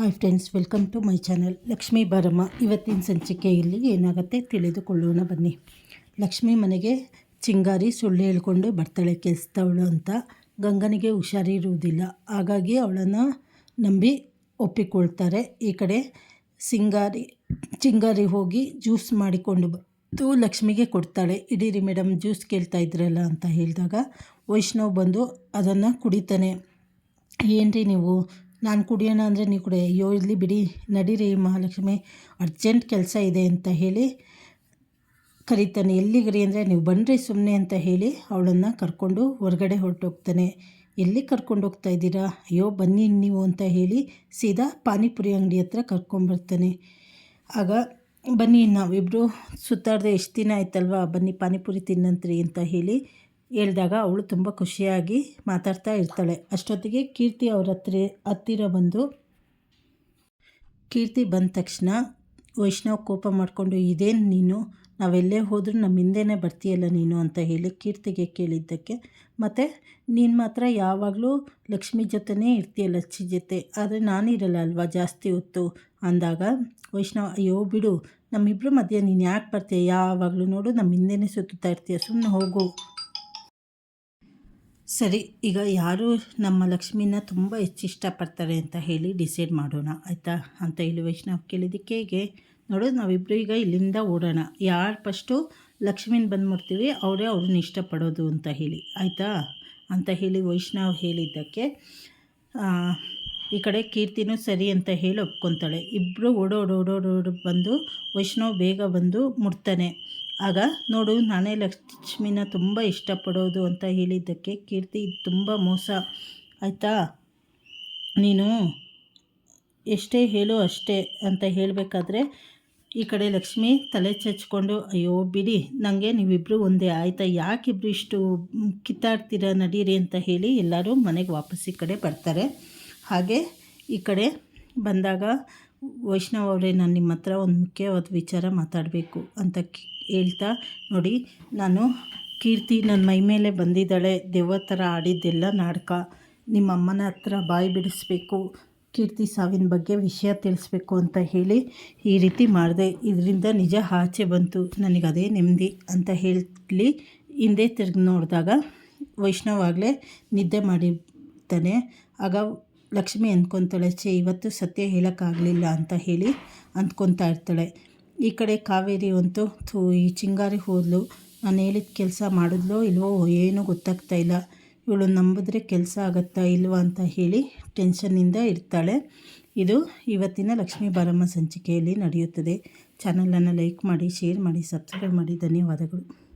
Hi friends welcome to my channel Lakshmi Baramma ಇವತ್ತಿನ ಸಂಚಿಕೆಯಲ್ಲಿ ಏನಾಗುತ್ತೆ ತಿಳಿದುಕೊಳ್ಳೋಣ ಬನ್ನಿ. ಲಕ್ಷ್ಮಿ ಮನೆಗೆ ಚಿಂಗಾರಿ ಸುಳ್ಳು ಹೇಳ್ಕೊಂಡು ಬರ್ತಾಳೆ ಕೆಲಸದವಳು ಅಂತ ಗಂಗನಿಗೆ ಹುಷಾರಿರುವುದಿಲ್ಲ ಹಾಗಾಗಿ ಅವಳನ್ನು ನಂಬಿ ಒಪ್ಪಿಕೊಳ್ತಾರೆ. ಈ ಕಡೆ ಸಿಂಗಾರಿ, ಚಿಂಗಾರಿ ಹೋಗಿ ಜ್ಯೂಸ್ ಮಾಡಿಕೊಂಡು ಬಂದು ಲಕ್ಷ್ಮಿಗೆ ಕೊಡ್ತಾಳೆ. ಇಡೀರಿ ಮೇಡಮ್ ಜ್ಯೂಸ್ ಕೇಳ್ತಾ ಇದ್ರಲ್ಲ ಅಂತ ಹೇಳಿದಾಗ ವೈಷ್ಣವ್ ಬಂದು ಅದನ್ನು ಕುಡಿತಾನೆ. ಏನ್ರಿ ನೀವು ನಾನು ಕುಡಿಯೋಣ ಅಂದರೆ ನೀವು ಕುಡಿ. ಅಯ್ಯೋ ಇಲ್ಲಿ ಬಿಡಿ. ನಡೀರಿ ಮಹಾಲಕ್ಷ್ಮಿ. ಅರ್ಜೆಂಟ್ ಕೆಲಸ ಇದೆ ಅಂತ ಹೇಳಿ ಕರೀತಾನೆ. ಎಲ್ಲಿಗರಿ ಅಂದರೆ ನೀವು ಬನ್ನಿರಿ ಸುಮ್ಮನೆ ಅಂತ ಹೇಳಿ ಅವಳನ್ನು ಕರ್ಕೊಂಡು ಹೊರಗಡೆ ಹೊರಟೋಗ್ತಾನೆ. ಎಲ್ಲಿ ಕರ್ಕೊಂಡು ಹೋಗ್ತಾ ಇದ್ದೀರಾ? ಅಯ್ಯೋ, ಬನ್ನಿ ನೀವು ಅಂತ ಹೇಳಿ ಸೀದಾ ಪಾನಿಪುರಿ ಅಂಗಡಿ ಹತ್ರ ಕರ್ಕೊಂಡ್ಬರ್ತಾನೆ ಆಗ, ಬನ್ನಿ ನಾವಿಬ್ಬರು ಸುತ್ತಾಡದೆ, ಎಷ್ಟು ದಿನ ಆಯ್ತಲ್ವಾ? ಬನ್ನಿ ಪಾನಿಪುರಿ ತಿನ್ನಂತ್ರಿ ಅಂತ ಹೇಳಿ ಹೇಳಿದಾಗ ಅವಳು ತುಂಬ ಖುಷಿಯಾಗಿ ಮಾತಾಡ್ತಾ ಇರ್ತಾಳೆ. ಅಷ್ಟೊತ್ತಿಗೆ ಕೀರ್ತಿ ಅವ್ರ ಹತ್ರ, ಹತ್ತಿರ ಬಂದು ಕೀರ್ತಿ ಬಂದ ತಕ್ಷಣ, ವೈಷ್ಣವ್, ಕೋಪ ಮಾಡಿಕೊಂಡು ಇದೇನು ನೀನು? ನಾವೆಲ್ಲೇ ಹೋದರೂ ನಮ್ಮ ಹಿಂದೆನೇ ಬರ್ತೀಯಲ್ಲ ನೀನು? ಅಂತ ಹೇಳಿ ಕೀರ್ತಿಗೆ ಕೇಳಿದ್ದಕ್ಕೆ, ಮತ್ತು ನೀನು ಮಾತ್ರ ಯಾವಾಗಲೂ ಲಕ್ಷ್ಮಿ ಜೊತೆನೇ ಇರ್ತೀಯ ಲಕ್ಷ್ಮಿ ಜೊತೆ? ಆದರೆ ನಾನಿರಲ್ಲ ಅಲ್ವಾ ಜಾಸ್ತಿ ಹೊತ್ತು? ಅಂದಾಗ, ವೈಷ್ಣವ್, ಅಯ್ಯೋ ಬಿಡು ನಮ್ಮಿಬ್ಬರು ಮಧ್ಯೆ ನೀನು ಯಾಕೆ ಬರ್ತೀಯ? ಯಾವಾಗಲೂ ನೋಡು ನಮ್ಮ ಹಿಂದೆನೇ ಸುತ್ತುತ್ತಾ ಇರ್ತೀಯ ಸುಮ್ಮನೆ ಹೋಗು. ಸರಿ, ಈಗ ಯಾರು ನಮ್ಮ ಲಕ್ಷ್ಮಿನ ತುಂಬ ಹೆಚ್ಚು ಇಷ್ಟಪಡ್ತಾರೆ ಅಂತ ಹೇಳಿ ಡಿಸೈಡ್ ಮಾಡೋಣ, ಆಯಿತಾ? ಅಂತ ಹೇಳಿ ವೈಷ್ಣವ್ ಕೇಳಿದ್ದಕ್ಕೆ ಹೇಗೆ ನೋಡೋದು ನಾವಿಬ್ಬರು ಈಗ ಇಲ್ಲಿಂದ ಓಡೋಣ. ಯಾರು ಫಸ್ಟು ಲಕ್ಷ್ಮಿನ ಬಂದು ಅವರೇ ಅವ್ರನ್ನ ಇಷ್ಟಪಡೋದು ಅಂತ ಹೇಳಿ, ಆಯಿತಾ? ಅಂತ ಹೇಳಿ ವೈಷ್ಣವ್ ಹೇಳಿದ್ದಕ್ಕೆ ಈ ಕಡೆ ಕೀರ್ತಿನೂ ಸರಿ ಅಂತ ಹೇಳಿ ಒಪ್ಕೊತಾಳೆ. ಇಬ್ಬರು ಓಡೋಡೋಡೋಡೋಡು ಬಂದು ವೈಷ್ಣವ್ ಬೇಗ ಬಂದು ಮುಟ್ತಾನೆ. ಆಗ ನೋಡು, ನಾನೇ ಲಕ್ಷ್ಮಿನ ತುಂಬ ಇಷ್ಟಪಡೋದು ಅಂತ ಹೇಳಿದ್ದಕ್ಕೆ ಕೀರ್ತಿ ತುಂಬ ಮೋಸ. ಆಯಿತಾ? ನೀನು ಎಷ್ಟೇ ಹೇಳು ಅಷ್ಟೇ ಅಂತ ಹೇಳಬೇಕಾದ್ರೆ ಈ ಕಡೆ ಲಕ್ಷ್ಮಿ ತಲೆ ಚಚ್ಕೊಂಡು, ಅಯ್ಯೋ, ಬಿಡಿ ನನಗೆ ನೀವಿಬ್ಬರು ಒಂದೇ ಆಯಿತಾ? ಯಾಕಿಬ್ರು ಇಷ್ಟು ಕಿತ್ತಾಡ್ತೀರ ನಡೀರಿ ಅಂತ ಹೇಳಿ ಎಲ್ಲರೂ ಮನೆಗೆ ವಾಪಸ್ ಈ ಕಡೆ ಬರ್ತಾರೆ. ಹಾಗೆ ಈ ಕಡೆ ಬಂದಾಗ ವೈಷ್ಣವ್ ಅವರೇ ನಾನು ನಿಮ್ಮ ಹತ್ರ ಒಂದು ಮುಖ್ಯವಾದ ವಿಚಾರ ಮಾತಾಡಬೇಕು ಅಂತ ಹೇಳ್ತಾ ನೋಡಿ, ನಾನು ಕೀರ್ತಿ ನನ್ನ ಮೈ ಮೇಲೆ ಬಂದಿದ್ದಾಳೆ ದೆವ್ವ ಥರ ಆಡಿದ್ದೆಲ್ಲ ನಾಟಕ. ನಿಮ್ಮ ಅಮ್ಮನ ಹತ್ರ ಬಾಯಿ ಬಿಡಿಸ್ಬೇಕು, ಕೀರ್ತಿ ಸಾವಿನ ಬಗ್ಗೆ ವಿಷಯ ತಿಳಿಸ್ಬೇಕು ಅಂತ ಹೇಳಿ ಈ ರೀತಿ ಮಾಡಿದೆ. ಇದರಿಂದ ನಿಜ ಆಚೆ ಬಂತು, ನನಗೆ ಅದೇ ನೆಮ್ಮದಿ ಅಂತ ಹೇಳಿ ಹಿಂದೆ ತಿರುಗಿ ನೋಡಿದಾಗ ವೈಷ್ಣವಾಗಲೇ ನಿದ್ದೆ ಮಾಡಿರ್ತಾನೆ ಆಗ ಲಕ್ಷ್ಮಿ ಅಂದ್ಕೊತಾಳೆ, ಛೇ, ಇವತ್ತು ಸತ್ಯ ಹೇಳೋಕ್ಕಾಗಲಿಲ್ಲ ಅಂತ ಹೇಳಿ ಅಂದ್ಕೊತಾ ಇರ್ತಾಳೆ. ಈ ಕಡೆ ಕಾವೇರಿ ಅಂತೂ, ಥೂ, ಈ ಚಿಂಗಾರಿ ಹೋದ್ಲು, ನಾನು ಹೇಳಿದ ಕೆಲಸ ಮಾಡಿದ್ಲೋ ಇಲ್ವೋ ಏನೂ ಗೊತ್ತಾಗ್ತಾ ಇಲ್ಲ. ಇವಳು ನಂಬಿದ್ರೆ ಕೆಲಸ ಆಗುತ್ತಾ ಇಲ್ವಾ ಅಂತ ಹೇಳಿ ಟೆನ್ಷನ್ನಿಂದ ಇರ್ತಾಳೆ. ಇದು ಇವತ್ತಿನ ಲಕ್ಷ್ಮೀ ಬಾರಮ್ಮ ಸಂಚಿಕೆಯಲ್ಲಿ ನಡೆಯುತ್ತದೆ. ಚಾನಲನ್ನು ಲೈಕ್ ಮಾಡಿ ಶೇರ್ ಮಾಡಿ ಸಬ್ಸ್ಕ್ರೈಬ್ ಮಾಡಿ. ಧನ್ಯವಾದಗಳು.